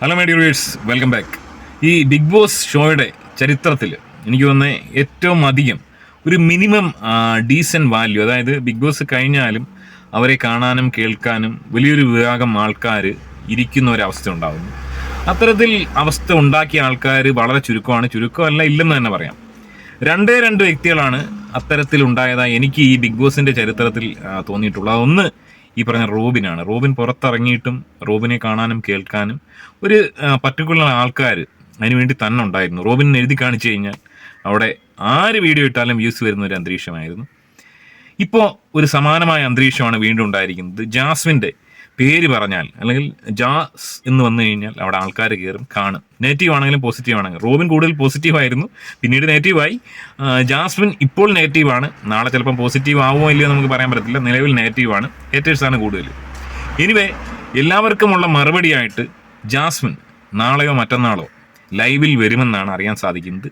Hello my viewers welcome back ഈ big boss ഷോയുടെ ചരിത്രത്തിൽ എനിക്ക് തോന്നുന്നത് ഏറ്റവും അധികം ഒരു മിനിമം ഡീസന്റ് വാല്യൂ അതായത് ബിഗ് ബോസ് കഴിഞ്ഞാലും അവരെ കാണാനും കേൾക്കാനും വലിയൊരു വിഭാഗം ആൾക്കാർ ഇരിക്കുന്ന ഒരവസ്ഥ ഉണ്ടാകുന്നു അത്തരത്തിൽ അവസ്ഥ ഉണ്ടാക്കിയ ആൾക്കാർ വളരെ ചുരുക്കമാണ്. ചുരുക്കമല്ല ഇല്ലെന്ന് തന്നെ പറയാം. രണ്ടേ രണ്ട് വ്യക്തികളാണ് അത്തരത്തിൽ ഉണ്ടായതായി എനിക്ക് ഈ ബിഗ് ബോസിന്റെ ചരിത്രത്തിൽ തോന്നിയിട്ടുള്ളത്. ഒന്ന് ഈ പറഞ്ഞ റോബിനാണ്. റോബിൻ പുറത്തിറങ്ങിയിട്ടും റോബിനെ കാണാനും കേൾക്കാനും ഒരു പർട്ടിക്കുലർ ആൾക്കാർ അതിനുവേണ്ടി തന്നെ ഉണ്ടായിരുന്നു. റോബിനെ എഴുതി കാണിച്ചു കഴിഞ്ഞാൽ അവിടെ ആര് വീഡിയോ ഇട്ടാലും വ്യൂസ് വരുന്ന ഒരു അന്തരീക്ഷമായിരുന്നു. ഇപ്പോൾ ഒരു സമാനമായ അന്തരീക്ഷമാണ് വീണ്ടും ഉണ്ടായിരിക്കുന്നത്. ജാസ്മിന്റെ പേര് പറഞ്ഞാൽ അല്ലെങ്കിൽ ജാസ് എന്ന് വന്നു കഴിഞ്ഞാൽ അവിടെ ആൾക്കാർ കയറും കാണും. നെഗറ്റീവ് ആണെങ്കിലും പോസിറ്റീവ് ആണെങ്കിലും. റോബിൻ കൂടുതൽ പോസിറ്റീവ് ആയിരുന്നു. പിന്നീട് നെഗറ്റീവായി ജാസ്മിൻ ഇപ്പോൾ നെഗറ്റീവ് ആണ്. നാളെ ചിലപ്പം പോസിറ്റീവ് ആവുമോ ഇല്ലയോ നമുക്ക് പറയാൻ പറ്റത്തില്ല. നിലവിൽ നെഗറ്റീവ് നെഗറ്റീവാണ് ഹേറ്റേഴ്സാണ് കൂടുതൽ. എനിവേ എല്ലാവർക്കുമുള്ള മറുപടിയായിട്ട് ജാസ്മിൻ നാളെയോ മറ്റന്നാളോ ലൈവിൽ വരുമെന്നാണ് അറിയാൻ സാധിക്കുന്നത്.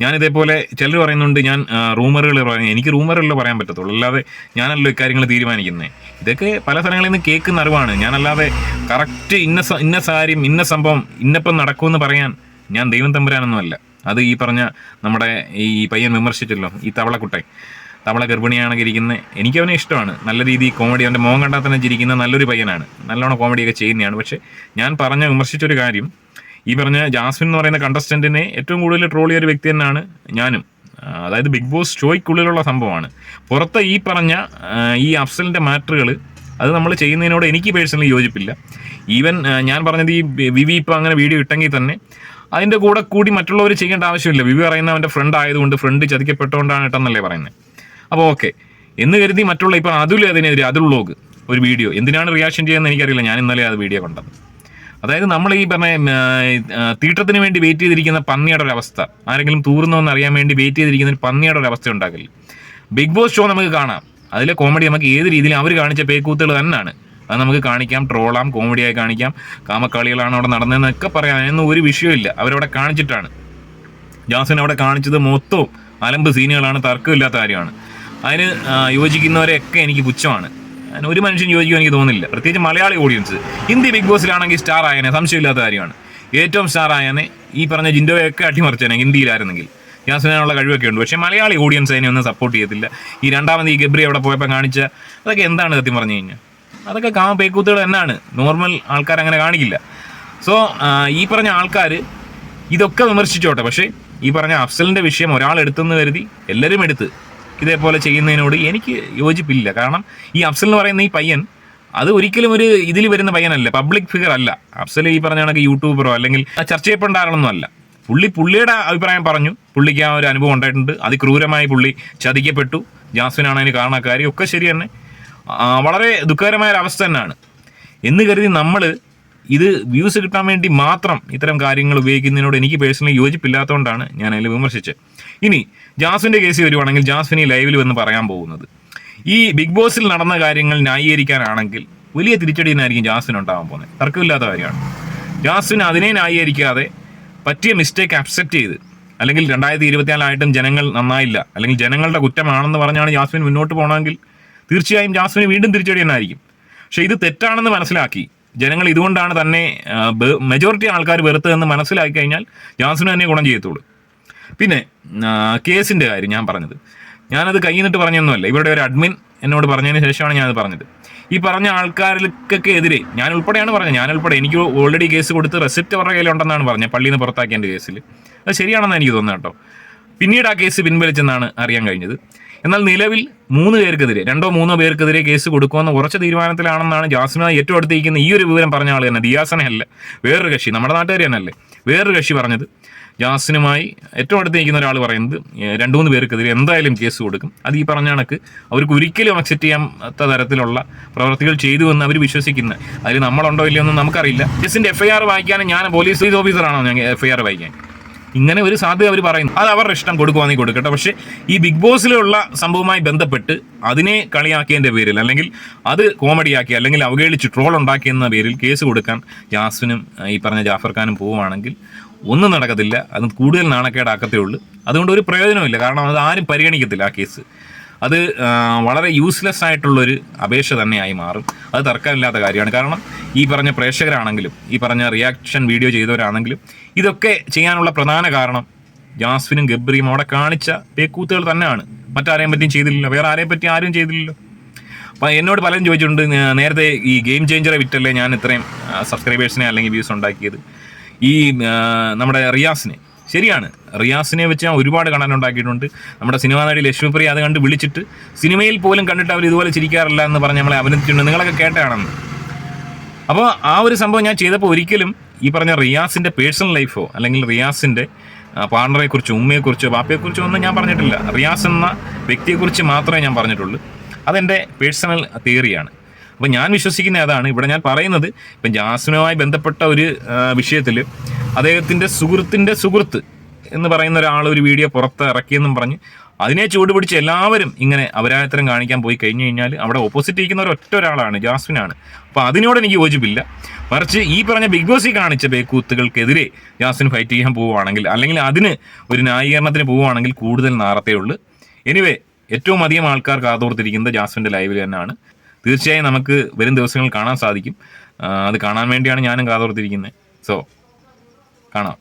ഞാൻ ഇതേപോലെ ചിലർ പറയുന്നുണ്ട് ഞാൻ റൂമറുകൾ പറയുന്നത് എനിക്ക് റൂമറുകളിൽ പറയാൻ പറ്റത്തുള്ളൂ. അല്ലാതെ ഞാനല്ലോ ഇക്കാര്യങ്ങൾ തീരുമാനിക്കുന്നത് ഇതൊക്കെ പല സ്ഥലങ്ങളിൽ നിന്ന് കേൾക്കുന്ന അറിവാണ്. ഞാനല്ലാതെ കറക്റ്റ് ഇന്ന ഇന്ന സാരിയും ഇന്ന സംഭവം ഇന്നപ്പം നടക്കുമെന്ന് പറയാൻ ഞാൻ ദൈവം തമ്പുരാനൊന്നുമല്ല. അത് ഈ പറഞ്ഞ നമ്മുടെ ഈ പയ്യൻ വിമർശിച്ചല്ലോ ഈ തവളക്കുട്ടൻ. തവള ഗർഭിണിയാണെങ്കിൽ ഇരിക്കുന്നത് എനിക്ക് അവനെ ഇഷ്ടമാണ്. നല്ല രീതിയിൽ കോമഡി അവന്റെ മോഹം കണ്ടാൽ തന്നെ ചിരിക്കുന്ന നല്ലൊരു പയ്യനാണ്. നല്ലോണം കോമഡിയൊക്കെ ചെയ്യുന്നതാണ് പക്ഷേ ഞാൻ പറഞ്ഞ വിമർശിച്ചൊരു കാര്യം ഈ പറഞ്ഞ ജാസ്മിൻ എന്ന് പറയുന്ന കണ്ടസ്റ്റന്റിനെ ഏറ്റവും കൂടുതൽ ട്രോൾ ചെയ്യൊരു വ്യക്തി തന്നെയാണ് ഞാനും. അതായത് ബിഗ് ബോസ് ഷോയ്ക്കുള്ളിലുള്ള സംഭവമാണ്. പുറത്ത് ഈ പറഞ്ഞ ഈ അഫ്സലിന്റെ മാറ്ററുകൾ അത് നമ്മൾ ചെയ്യുന്നതിനോട് എനിക്ക് പേഴ്സണലി യോജിപ്പില്ല. ഈവൻ ഞാൻ പറഞ്ഞത് ഈ വിവി ഇപ്പം അങ്ങനെ വീഡിയോ ഇട്ടെങ്കിൽ തന്നെ അതിന്റെ കൂടെ കൂടി മറ്റുള്ളവർ ചെയ്യേണ്ട ആവശ്യമില്ല. വിവി പറയുന്ന അവന്റെ ഫ്രണ്ട് ആയതുകൊണ്ട് ഫ്രണ്ട് ചതിക്കപ്പെട്ടുകൊണ്ടാണ് ഇട്ടെന്നല്ലേ പറയുന്നത്. അപ്പോൾ ഓക്കെ എന്ന് കരുതി മറ്റുള്ള ഇപ്പോൾ അതുൽ അതിനെതിരെ അതുൽ ഒരു വീഡിയോ. എന്തിനാണ് റിയാക്ഷൻ ചെയ്യുന്നത് എനിക്കറിയില്ല. ഞാൻ ഇന്നലെ അത് വീഡിയോ കണ്ടത്. അതായത് നമ്മൾ ഈ പറഞ്ഞ തീട്ടത്തിന് വേണ്ടി വെയിറ്റ് ചെയ്തിരിക്കുന്ന പന്നിയുടെ ഒരു അവസ്ഥ. ആരെങ്കിലും തൂർന്നോന്ന് അറിയാൻ വേണ്ടി വെയിറ്റ് ചെയ്തിരിക്കുന്ന പന്നിയുടെ ഒരു അവസ്ഥ ബിഗ് ബോസ് ഷോ നമുക്ക് കാണാം. അതിലെ കോമഡി നമുക്ക് ഏത് രീതിയിലും അവർ കാണിച്ച പേക്കൂത്തുകൾ തന്നെയാണ് അത് നമുക്ക് കാണിക്കാം ട്രോളാം കോമഡിയായി കാണിക്കാം. കാമക്കളികളാണ് അവിടെ നടന്നതെന്നൊക്കെ പറയാം. അതിനൊന്നും ഒരു വിഷയമില്ല അവരവിടെ കാണിച്ചിട്ടാണ്. ജാസിൻ അവിടെ കാണിച്ചത് മൊത്തവും അലമ്പ് സീനുകളാണ് തർക്കമില്ലാത്ത കാര്യമാണ്. അതിന് യോജിക്കുന്നവരെയൊക്കെ എനിക്ക് പുച്ഛമാണ്. ഒരു മനുഷ്യൻ യോജിക്കും എനിക്ക് തോന്നുന്നില്ല. പ്രത്യേകിച്ച് മലയാളി ഓഡിയൻസ് ഹിന്ദി ബിഗ് ബോസിലാണെങ്കിൽ സ്റ്റാർ ആയനെ സംശയമില്ലാത്ത കാര്യമാണ്. ഏറ്റവും സ്റ്റാർ ആയനെ ഈ പറഞ്ഞ ജിൻഡോയൊക്കെ അട്ടിമറിച്ചേനെ ഹിന്ദിയിലായിരുന്നെങ്കിൽ. ജാസിനുള്ള കഴിവൊക്കെ ഉണ്ട്. പക്ഷേ മലയാളി ഓഡിയൻസ് അതിനെ ഒന്നും സപ്പോർട്ട് ചെയ്യത്തില്ല. ഈ രണ്ടാമത് ഈ ഗബ്രി അവിടെ പോയപ്പോൾ കാണിച്ച അതൊക്കെ എന്താണ് സത്യം പറഞ്ഞു കഴിഞ്ഞാൽ? അതൊക്കെ കാമ പേക്കൂത്തുകൾ തന്നെയാണ് നോർമൽ ആൾക്കാർ അങ്ങനെ കാണിക്കില്ല. സോ ഈ പറഞ്ഞ ആൾക്കാർ ഇതൊക്കെ വിമർശിച്ചോട്ടെ. പക്ഷേ ഈ പറഞ്ഞ അഫ്സലിന്റെ വിഷയം ഒരാൾ എടുത്തെന്ന് കരുതി എല്ലാവരും എടുത്ത്. ഇതേപോലെ ചെയ്യുന്നതിനോട് എനിക്ക് യോജിപ്പില്ല. കാരണം ഈ അഫ്സൽ എന്ന് പറയുന്ന ഈ പയ്യൻ അത് ഒരിക്കലും ഒരു ഇതിൽ വരുന്ന പയ്യനല്ല പബ്ലിക് ഫിഗർ അല്ല. അഫ്സൽ ഈ പറഞ്ഞ കണക്ക് യൂട്യൂബറോ അല്ലെങ്കിൽ ചർച്ച ചെയ്യപ്പെടേണ്ട ആളൊന്നും അല്ല. പുള്ളി പുള്ളിയുടെ അഭിപ്രായം പറഞ്ഞു. പുള്ളിക്ക് ആ ഒരു അനുഭവം ഉണ്ടായിട്ടുണ്ട്. അതിക്രൂരമായി പുള്ളി ചതിക്കപ്പെട്ടു. ജാസ്മിനാണ് അതിന് കാരണക്കാരി. ഒക്കെ ശരി തന്നെ. വളരെ ദുഃഖകരമായ ഒരു അവസ്ഥ തന്നെയാണ്. എന്ന് കരുതി നമ്മൾ ഇത് വ്യൂസ് കിട്ടാൻ വേണ്ടി മാത്രം ഇത്തരം കാര്യങ്ങൾ ഉപയോഗിക്കുന്നതിനോട് എനിക്ക് പേഴ്സണലി യോജിപ്പില്ലാത്തതുകൊണ്ടാണ് ഞാൻ അതിൽ വിമർശിച്ചത്. ഇനി ജാസ്വിന്റെ കേസ് വരുവാണെങ്കിൽ ജാസ്വിനി ലൈവിൽ വന്ന് പറയാൻ പോകുന്നത്. ഈ ബിഗ് ബോസിൽ നടന്ന കാര്യങ്ങൾ ന്യായീകരിക്കാനാണെങ്കിൽ വലിയ തിരിച്ചടി തന്നെയായിരിക്കും ജാസ്വിൻ ഉണ്ടാകാൻ പോകുന്നത്. തർക്കമില്ലാത്ത കാര്യമാണ്. ജാസ്വിൻ അതിനെ ന്യായീകരിക്കാതെ പറ്റിയ മിസ്റ്റേക്ക് അക്സെപ്റ്റ് ചെയ്ത് അല്ലെങ്കിൽ രണ്ടായിരത്തി ഇരുപത്തിനാലായിട്ടും ജനങ്ങൾ നന്നായില്ല അല്ലെങ്കിൽ ജനങ്ങളുടെ കുറ്റമാണെന്ന് പറഞ്ഞാണ് ജാസ്മിൻ മുന്നോട്ട് പോകണമെങ്കിൽ തീർച്ചയായും ജാസ്മിന് വീണ്ടും തിരിച്ചടി തന്നെയായിരിക്കും. പക്ഷേ ഇത് തെറ്റാണെന്ന് മനസ്സിലാക്കി ജനങ്ങൾ ഇതുകൊണ്ടാണ് തന്നെ മെജോറിറ്റി ആൾക്കാർ വെറുത്തതെന്ന് മനസ്സിലാക്കി കഴിഞ്ഞാൽ ജാസ്മിന് തന്നെ ഗുണം ചെയ്യത്തുള്ളൂ. പിന്നെ കേസിന്റെ കാര്യം ഞാൻ പറഞ്ഞത്. ഞാനത് കൈ നിന്നിട്ട് പറഞ്ഞൊന്നുമല്ല. ഇവരുടെ ഒരു അഡ്മിൻ എന്നോട് പറഞ്ഞതിന് ശേഷമാണ് ഞാനത് പറഞ്ഞത്. ഈ പറഞ്ഞ ആൾക്കാർക്കൊക്കെ എതിരെ ഞാൻ ഉൾപ്പെടെയാണ് പറഞ്ഞത്. ഞാൻ ഉൾപ്പെടെ എനിക്ക് ഓൾറെഡി കേസ് കൊടുത്ത് റെസിപ്റ്റ് അവരുടെ കയ്യിലുണ്ടെന്നാണ് പറഞ്ഞത്. പള്ളിയിൽ നിന്ന് പുറത്താക്കിയ കേസിൽ അത് ശരിയാണെന്ന് എനിക്ക് തോന്നുന്നത് കേട്ടോ. പിന്നീട് ആ കേസ് പിൻവലിച്ചെന്നാണ് അറിയാൻ കഴിഞ്ഞത്. എന്നാൽ നിലവിൽ മൂന്ന് പേർക്കെതിരെ രണ്ടോ മൂന്നോ പേർക്കെതിരെ കേസ് കൊടുക്കുമെന്ന് ഉറച്ച തീരുമാനത്തിലാണെന്നാണ് ജാസ്മിന ഏറ്റവും അടുത്തിരിക്കുന്ന ഈ ഒരു വിവരം പറഞ്ഞ ആൾ തന്നെ ദിയാസനെ അല്ല വേറൊരു കക്ഷി നമ്മുടെ നാട്ടുകാർ തന്നെയല്ലേ? വേറൊരു കക്ഷി പറഞ്ഞത്. ജാസിനുമായി ഏറ്റവും അടുത്ത് നിൽക്കുന്ന ഒരാൾ പറയുന്നത് രണ്ടു മൂന്ന് പേർക്കെതിരെ എന്തായാലും കേസ് കൊടുക്കും. അത് ഈ പറഞ്ഞ കണക്ക് അവർക്ക് ഒരിക്കലും അക്സെപ്റ്റ് ചെയ്യാത്ത തരത്തിലുള്ള പ്രവർത്തികൾ ചെയ്തു എന്ന് അവർ വിശ്വസിക്കുന്നത് അതിൽ നമ്മളുണ്ടോ ഇല്ലയോ എന്ന് നമുക്കറിയില്ല. കേസിന്റെ എഫ്ഐആർ വായിക്കാനും ഞാൻ പോലീസ് ഓഫീസറാണോ ഞാൻ എഫ്ഐആർ വായിക്കാൻ? ഇങ്ങനെ ഒരു സാധ്യത അവർ പറയുന്നു. അത് അവരുടെ ഇഷ്ടം കൊടുക്കുവാണെങ്കിൽ കൊടുക്കട്ടെ. പക്ഷേ ഈ ബിഗ് ബോസിലുള്ള സംഭവവുമായി ബന്ധപ്പെട്ട് അതിനെ കളിയാക്കിയതിന്റെ പേരിൽ അല്ലെങ്കിൽ അത് കോമഡിയാക്കി അല്ലെങ്കിൽ അവഗണിച്ച് ട്രോൾ ഉണ്ടാക്കിയെന്ന പേരിൽ കേസ് കൊടുക്കാൻ ജാസ്വിനും ഈ പറഞ്ഞ ജാഫർ ഖാനും പോവുകയാണെങ്കിൽ ഒന്നും നടക്കത്തില്ല. അത് കൂടുതൽ നാണക്കേടാക്കത്തേ ഉള്ളൂ. അതുകൊണ്ട് ഒരു പ്രയോജനമില്ല കാരണം അത് ആരും പരിഗണിക്കത്തില്ല ആ കേസ്. അത് വളരെ യൂസ്ലെസ് ആയിട്ടുള്ളൊരു അപേക്ഷ തന്നെയായി മാറും. അത് തർക്കമില്ലാത്ത കാര്യമാണ്. കാരണം ഈ പറഞ്ഞ പ്രേക്ഷകരാണെങ്കിലും ഈ പറഞ്ഞ റിയാക്ഷൻ വീഡിയോ ചെയ്തവരാണെങ്കിലും ഇതൊക്കെ ചെയ്യാനുള്ള പ്രധാന കാരണം ജാസ്വിനും ഗബ്രിയും അവിടെ കാണിച്ച പേക്കൂത്തുകൾ തന്നെയാണ്. മറ്റാരെയും പറ്റിയും ചെയ്തില്ലല്ലോ. വേറെ ആരെയും പറ്റി ആരും ചെയ്തില്ലല്ലോ. അപ്പം എന്നോട് പലരും ചോദിച്ചിട്ടുണ്ട് നേരത്തെ ഈ ഗെയിം ചേഞ്ചറെ വിറ്റല്ലേ ഞാൻ ഇത്രയും സബ്സ്ക്രൈബേഴ്സിനെ അല്ലെങ്കിൽ വ്യൂസ് ഉണ്ടാക്കിയത്. ഈ നമ്മുടെ റിയാസിനെ. ശരിയാണ്. റിയാസിനെ വെച്ച് ഞാൻ ഒരുപാട് കാണാനുണ്ടാക്കിയിട്ടുണ്ട്. നമ്മുടെ സിനിമാ നടി ലക്ഷ്മിപ്രിയ അത് കണ്ട് വിളിച്ചിട്ട് സിനിമയിൽ പോലും കണ്ടിട്ട് അവർ ഇതുപോലെ ചിരിക്കാറില്ല എന്ന് പറഞ്ഞ് നമ്മളെ അഭിനന്ദിച്ചിട്ടുണ്ട്. നിങ്ങളൊക്കെ കേട്ടാണെന്ന് അപ്പോൾ ആ ഒരു സംഭവം ഞാൻ ചെയ്തപ്പോൾ ഒരിക്കലും ഈ പറഞ്ഞ റിയാസിന്റെ പേഴ്സണൽ ലൈഫോ അല്ലെങ്കിൽ റിയാസിന്റെ പാർട്ണറെ കുറിച്ചോ ഉമ്മയെക്കുറിച്ചോ ബാപ്പയെക്കുറിച്ചോ ഒന്നും ഞാൻ പറഞ്ഞിട്ടില്ല. റിയാസ് എന്ന വ്യക്തിയെക്കുറിച്ച് മാത്രമേ ഞാൻ പറഞ്ഞിട്ടുള്ളൂ. അതെന്റെ പേഴ്സണൽ തിയറിയാണ്. അപ്പോൾ ഞാൻ വിശ്വസിക്കുന്ന അതാണ് ഇവിടെ ഞാൻ പറയുന്നത് ഇപ്പം ജാസ്മിനുമായി ബന്ധപ്പെട്ട ഒരു വിഷയത്തിൽ അദ്ദേഹത്തിന്റെ സുഹൃത്തിന്റെ സുഹൃത്ത് എന്ന് പറയുന്ന ഒരാൾ ഒരു വീഡിയോ പുറത്ത് ഇറക്കിയെന്നും പറഞ്ഞ് അതിനെ ചൂടുപിടിച്ച് എല്ലാവരും ഇങ്ങനെ അപരാധത്തരം കാണിക്കാൻ പോയി കഴിഞ്ഞു കഴിഞ്ഞാൽ അവിടെ ഓപ്പോസിറ്റ് ഇരിക്കുന്ന ഒരു ഒറ്റ ഒരാളാണ് ജാസ്മിനാണ്. അപ്പോൾ അതിനോട് എനിക്ക് യോജിപ്പില്ല. മറിച്ച് ഈ പറഞ്ഞ ബിഗ് ബോസിൽ കാണിച്ച ബേക്കൂത്തുകൾക്കെതിരെ ജാസ്മിൻ ഫൈറ്റ് ചെയ്യാൻ പോവുകയാണെങ്കിൽ അല്ലെങ്കിൽ അതിന് ഒരു ന്യായീകരണത്തിന് പോവുകയാണെങ്കിൽ കൂടുതൽ നാറത്തേ ഉള്ളൂ. എനിവേ ഏറ്റവും അധികം ആൾക്കാർ കാതോർത്തിരിക്കുന്നത് ജാസ്മിന്റെ ലൈവിൽ തന്നെയാണ്. തീർച്ചയായും നമുക്ക് വരും ദിവസങ്ങളിൽ കാണാൻ സാധിക്കും. അത് കാണാൻ വേണ്ടിയാണ് ഞാനും കാതോർത്തിരിക്കുന്നത് സോ കാണാം.